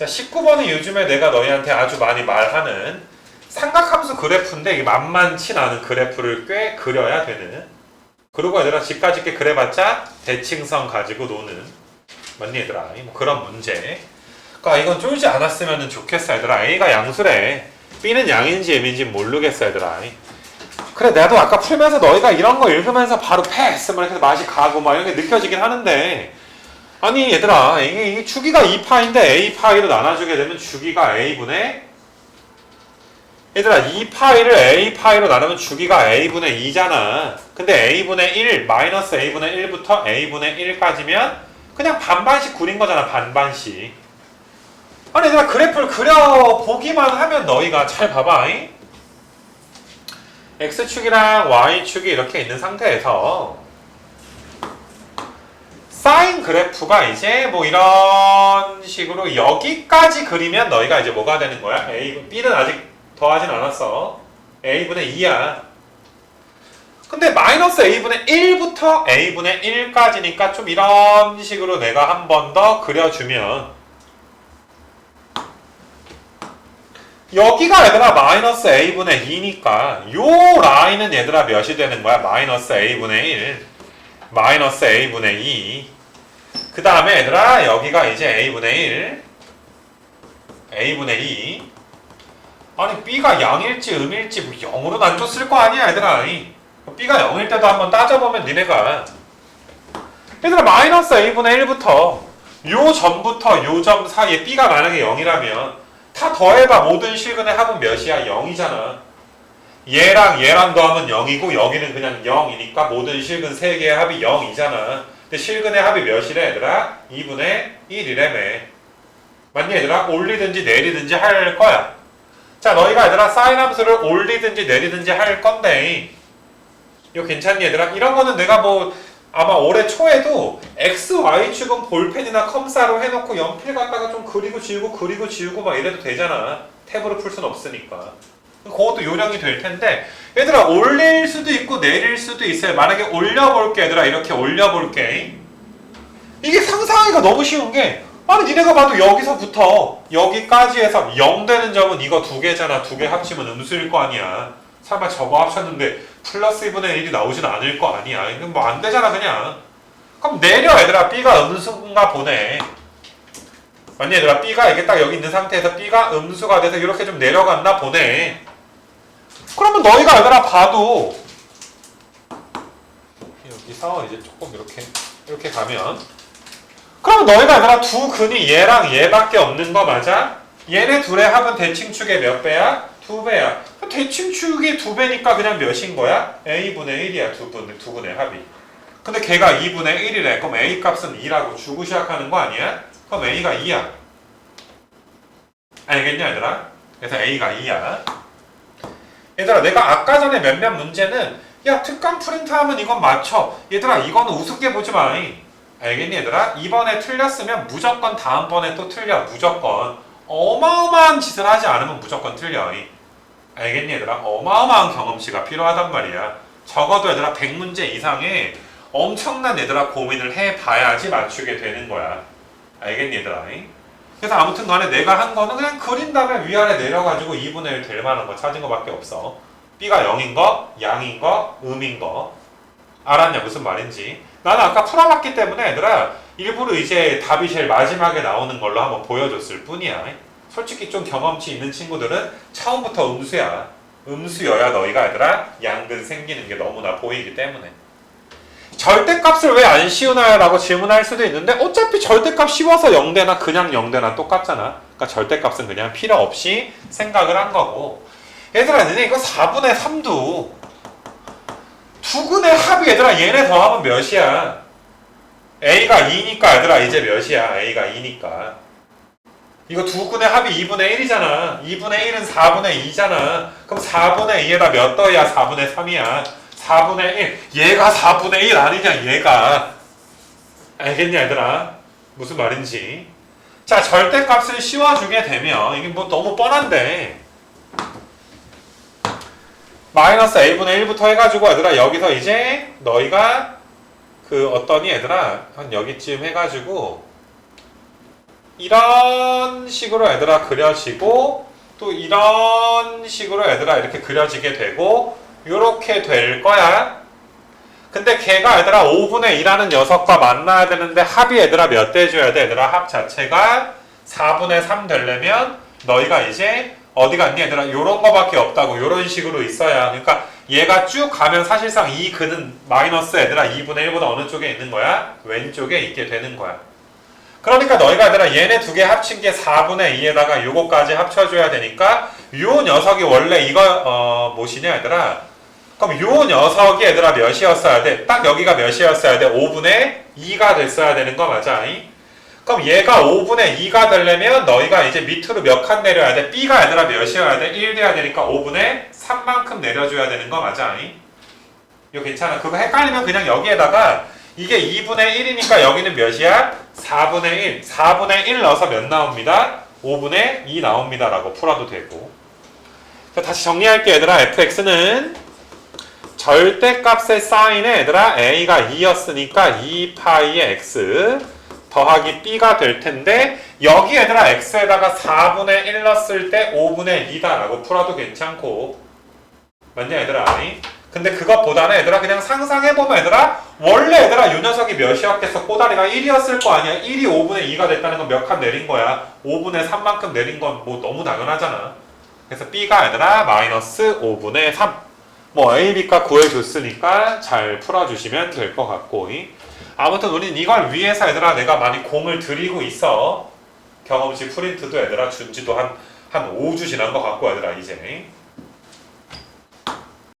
자, 19번은 요즘에 내가 너희한테 아주 많이 말하는 삼각함수 그래프인데 이게 만만치 않은 그래프를 꽤 그려야 되는. 그리고 얘들아 집까지 게 그래봤자 대칭성 가지고 노는. 맞니 얘들아? 뭐 그런 문제. 그러니까 이건 쫄지 않았으면 좋겠어 얘들아. A가 양수래. B는 양인지 M인지 모르겠어 얘들아. 그래 나도 아까 풀면서 너희가 이런 거 읽으면서 바로 패스 막 이렇게 맛이 가고 막 이렇게 느껴지긴 하는데 아니 얘들아 이게, 주기가 2파인데 A파이로 나눠주게 되면 주기가 A분의 얘들아 2파이를 A파이로 나누면 주기가 A분의 2잖아 근데 A분의 1 마이너스 A분의 1부터 A분의 1까지면 그냥 반반씩 구린 거잖아 반반씩 아니 얘들아 그래프를 그려보기만 하면 너희가 잘 봐봐 잉? X축이랑 Y축이 이렇게 있는 상태에서 사인 그래프가 이제 뭐 이런 식으로 여기까지 그리면 너희가 이제 뭐가 되는 거야? A, B는 아직 더하진 않았어. A분의 2야. 근데 마이너스 A분의 1부터 A분의 1까지니까 좀 이런 식으로 내가 한 번 더 그려주면 여기가 얘들아 마이너스 A분의 2니까 요 라인은 얘들아 몇이 되는 거야? 마이너스 A분의 1 마이너스 A분의 2 그 다음에 얘들아 여기가 이제 A분의 1 A분의 2 아니 B가 양일지 음일지 뭐 0으로 안 줬을 거 아니야 얘들아. 이. B가 0일 때도 한번 따져보면 니네가. 얘들아 마이너스 A분의 1부터 요 점부터 요 점 사이에 B가 만약에 0이라면 다 더해봐. 모든 실근의 합은 몇이야? 0이잖아. 얘랑 얘랑 더하면 0이고 여기는 그냥 0이니까 모든 실근 3개의 합이 0이잖아 근데 실근의 합이 몇이래 얘들아? 2분의 1이래매 맞니 얘들아? 올리든지 내리든지 할 거야 자 너희가 얘들아 사인 함수를 올리든지 내리든지 할 건데 이거 괜찮니 얘들아? 이런 거는 내가 뭐 아마 올해 초에도 X, Y축은 볼펜이나 컴사로 해놓고 연필 갖다가 좀 그리고 지우고 그리고 지우고 막 이래도 되잖아 탭으로 풀 수는 없으니까 그것도 요령이 될 텐데 얘들아 올릴 수도 있고 내릴 수도 있어요. 만약에 올려볼게 얘들아. 이렇게 올려볼게. 이게 상상하기가 너무 쉬운 게 아니 니네가 봐도 여기서부터 여기까지 해서 0 되는 점은 이거 두 개잖아. 두 개 합치면 음수일 거 아니야. 설마 저거 합쳤는데 플러스 2분의 1이 나오진 않을 거 아니야. 이건 뭐 안 되잖아 그냥. 그럼 내려 얘들아. B가 음수인가 보네 맞니 얘들아 B가 이게 딱 여기 있는 상태에서 B가 음수가 돼서 이렇게 좀 내려갔나 보네 그러면 너희가 얘들아 봐도 여기서 이제 조금 이렇게 이렇게 가면 그럼 너희가 얘들아 두 근이 얘랑 얘밖에 없는 거 맞아? 얘네 둘의 합은 대칭축의 몇 배야? 두 배야. 대칭축이 두 배니까 그냥 몇인 거야? a분의 1이야 두 분, 두 분의 합이. 근데 걔가 2분의 1이래. 그럼 a 값은 2라고 주고 시작하는 거 아니야? 그럼 a가 2야. 알겠냐 얘들아? 그래서 a가 2야. 얘들아 내가 아까 전에 몇몇 문제는 야 특강 프린트하면 이건 맞춰. 얘들아 이거는 우습게 보지 마. 알겠니 얘들아? 이번에 틀렸으면 무조건 다음번에 또 틀려. 무조건. 어마어마한 짓을 하지 않으면 무조건 틀려. 알겠니 얘들아? 어마어마한 경험치가 필요하단 말이야. 적어도 얘들아 100문제 이상의 엄청난 얘들아 고민을 해봐야지 맞추게 되는 거야. 알겠니 얘들아? 그래서 아무튼 간에 내가 한 거는 그냥 그린 다음에 위아래 내려가지고 2분의 1 될 만한 거 찾은 거밖에 없어. B가 0인 거, 양인 거, 음인 거. 알았냐 무슨 말인지. 나는 아까 풀어봤기 때문에 얘들아 일부러 이제 답이 제일 마지막에 나오는 걸로 한번 보여줬을 뿐이야. 솔직히 좀 경험치 있는 친구들은 처음부터 음수야. 음수여야 너희가 얘들아 양근 생기는 게 너무나 보이기 때문에. 절대값을 왜 안 씌우나요? 라고 질문할 수도 있는데 어차피 절대값 씌워서 0대나 그냥 0대나 똑같잖아. 그러니까 절대값은 그냥 필요 없이 생각을 한 거고. 얘들아 너네 이거 4분의 3도 두 근의 합이 얘들아 얘네 더하면 몇이야? A가 2니까 얘들아 이제 몇이야? A가 2니까. 이거 두 근의 합이 2분의 1이잖아. 2분의 1은 4분의 2잖아. 그럼 4분의 2에다 몇 더야? 4분의 3이야. 4분의 1. 얘가 4분의 1 아니냐, 얘가. 알겠냐, 얘들아? 무슨 말인지. 자, 절대값을 씌워주게 되면, 이게 뭐 너무 뻔한데. 마이너스 a분의 1부터 해가지고 얘들아 여기서 이제 너희가 그 어떠니 얘들아 한 여기쯤 해가지고 이런 식으로 얘들아 그려지고 또 이런 식으로 얘들아 이렇게 그려지게 되고 요렇게 될 거야. 근데 걔가 얘들아 5분의 2라는 녀석과 만나야 되는데 합이 얘들아 몇 대 줘야 돼? 얘들아 합 자체가 4분의 3 되려면 너희가 이제 어디 갔니 얘들아 요런 거밖에 없다고 요런 식으로 있어야 그러니까 얘가 쭉 가면 사실상 이 근은 마이너스 얘들아 2분의 1보다 어느 쪽에 있는 거야? 왼쪽에 있게 되는 거야 그러니까 너희가 얘들아 얘네 두 개 합친 게 4분의 2에다가 요거까지 합쳐줘야 되니까 요 녀석이 원래 이거 어 뭐시냐 얘들아 그럼 요 녀석이 얘들아 몇이었어야 돼? 딱 여기가 몇이었어야 돼? 5분의 2가 됐어야 되는 거 맞아? 이? 그럼 얘가 5분의 2가 되려면 너희가 이제 밑으로 몇 칸 내려야 돼? B가 얘들아 몇이어야 돼? 1 돼야 되니까 5분의 3만큼 내려줘야 되는 거 맞아? 이? 이거 괜찮아. 그거 헷갈리면 그냥 여기에다가 이게 2분의 1이니까 여기는 몇이야? 4분의 1. 4분의 1 넣어서 몇 나옵니다? 5분의 2 나옵니다. 라고 풀어도 되고. 자, 다시 정리할게 얘들아. fx는 절대값의 사인에 얘들아 a가 2였으니까 2파이의 x 더하기 b가 될 텐데 여기 얘들아 x에다가 4분의 1 넣었을 때 5분의 2다라고 풀어도 괜찮고. 맞냐 얘들아? 아니? 근데 그것보다는 얘들아 그냥 상상해보면 얘들아 원래 얘들아 요 녀석이 몇이었겠어? 꼬다리가 1이었을 거 아니야? 1이 5분의 2가 됐다는 건 몇 칸 내린 거야? 5분의 3만큼 내린 건 뭐 너무 당연하잖아. 그래서 b가 얘들아 마이너스 5분의 3 뭐 A, B값 구해줬으니까 잘 풀어주시면 될 것 같고 이. 아무튼 우린 이걸 위해서 얘들아 내가 많이 공을 들이고 있어 경험치 프린트도 얘들아 준지도 한, 한 5주 지난 것 같고 얘들아 이제